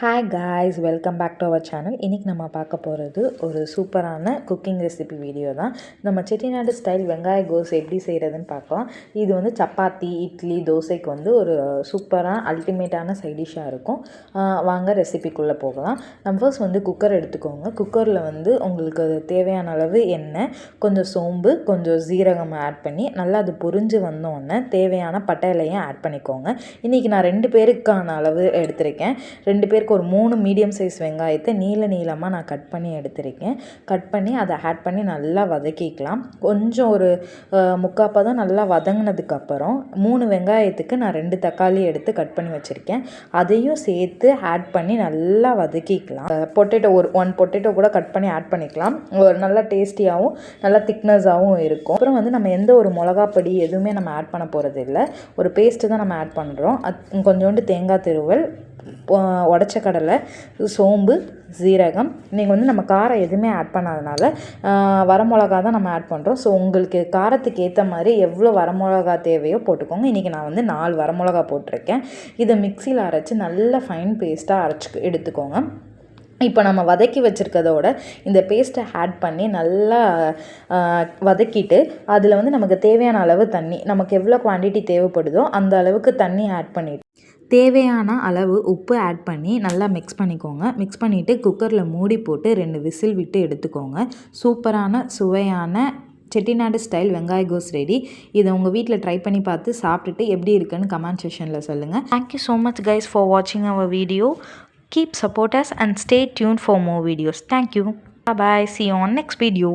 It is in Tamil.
Hi guys welcome back to our channel இன்றைக்கி நம்ம பார்க்க போகிறது ஒரு சூப்பரான குக்கிங் ரெசிபி வீடியோ தான். நம்ம செட்டிநாடு ஸ்டைல் வெங்காய கோஸ் எப்படி செய்கிறதுன்னு பார்க்கலாம். இது வந்து சப்பாத்தி இட்லி தோசைக்கு வந்து ஒரு சூப்பராக அல்டிமேட்டான சைடிஷாக இருக்கும். வாங்க ரெசிபிக்குள்ளே போகலாம். நம்ம ஃபர்ஸ்ட் வந்து குக்கர் எடுத்துக்கோங்க. குக்கரில் வந்து உங்களுக்கு தேவையான அளவு எண்ணெய் கொஞ்சம் சோம்பு கொஞ்சம் சீரகம் ஆட் பண்ணி நல்லா அது பொரிஞ்சு வந்தோடனே தேவையான பட்டையிலையும் ஆட் பண்ணிக்கோங்க. இன்றைக்கி நான் ரெண்டு பேருக்கான அளவு எடுத்திருக்கேன். ரெண்டு வெங்காயத்துக்கு ஒரு மூணு மீடியம் சைஸ் வெங்காயத்தை நீள நீளமாக நான் கட் பண்ணி எடுத்திருக்கேன். கட் பண்ணி அதை ஆட் பண்ணி நல்லா வதக்கிக்கலாம். கொஞ்சம் ஒரு முக்காப்பாக தான் நல்லா வதங்கினதுக்கப்புறம் மூணு வெங்காயத்துக்கு நான் ரெண்டு தக்காளி எடுத்து கட் பண்ணி வச்சுருக்கேன். அதையும் சேர்த்து ஆட் பண்ணி நல்லா வதக்கிக்கலாம். பொட்டேட்டோ ஒரு ஒன் பொட்டேட்டோ கூட கட் பண்ணி ஆட் பண்ணிக்கலாம். ஒரு நல்லா டேஸ்டியாகவும் நல்லா திக்னஸாகவும் இருக்கும். அப்புறம் வந்து நம்ம எந்த ஒரு மிளகாப்பொடி எதுவுமே நம்ம ஆட் பண்ண போகிறது இல்லை ஒரு பேஸ்ட்டு தான் நம்ம ஆட் பண்ணுறோம் அத் கொஞ்சோண்டு தேங்காய் திருவல் உடச்ச கடலை சோம்பு சீரகம். நீங்கள் வந்து நம்ம காரம் எதுவுமே ஆட் பண்ணாதனால வரமிளகா தான் நம்ம ஆட் பண்ணுறோம் ஸோ உங்களுக்கு காரத்துக்கு ஏற்ற மாதிரி எவ்வளோ வரமிளகா தேவையோ போட்டுக்கோங்க. இன்றைக்கி நான் வந்து நாலு வரமிளகா போட்டிருக்கேன். இதை மிக்சியில் அரைச்சி நல்ல ஃபைன் பேஸ்ட்டாக அரைச்சி எடுத்துக்கோங்க. இப்போ நம்ம வதக்கி வச்சுருக்கதோட இந்த பேஸ்ட்டை ஆட் பண்ணி நல்லா வதக்கிட்டு அதில் வந்து நமக்கு தேவையான அளவு தண்ணி நமக்கு எவ்வளோ குவான்டிட்டி தேவைப்படுதோ அந்த அளவுக்கு தண்ணி ஆட் பண்ணிவிட்டு தேவையான அளவு உப்பு ஆட் பண்ணி நல்லா மிக்ஸ் பண்ணிக்கோங்க. மிக்ஸ் பண்ணிவிட்டு குக்கரில் மூடி போட்டு ரெண்டு விசில் விட்டு எடுத்துக்கோங்க. சூப்பரான சுவையான செட்டிநாடு ஸ்டைல் வெங்காய கோஸ் ரெடி இதை உங்கள் வீட்டில் ட்ரை பண்ணி பார்த்து சாப்பிட்டுட்டு எப்படி இருக்குன்னு கமெண்ட் செஷனில் சொல்லுங்கள் thank you so much guys for வாட்சிங் our video keep support us and stay tune for more videos thank you bye see on next video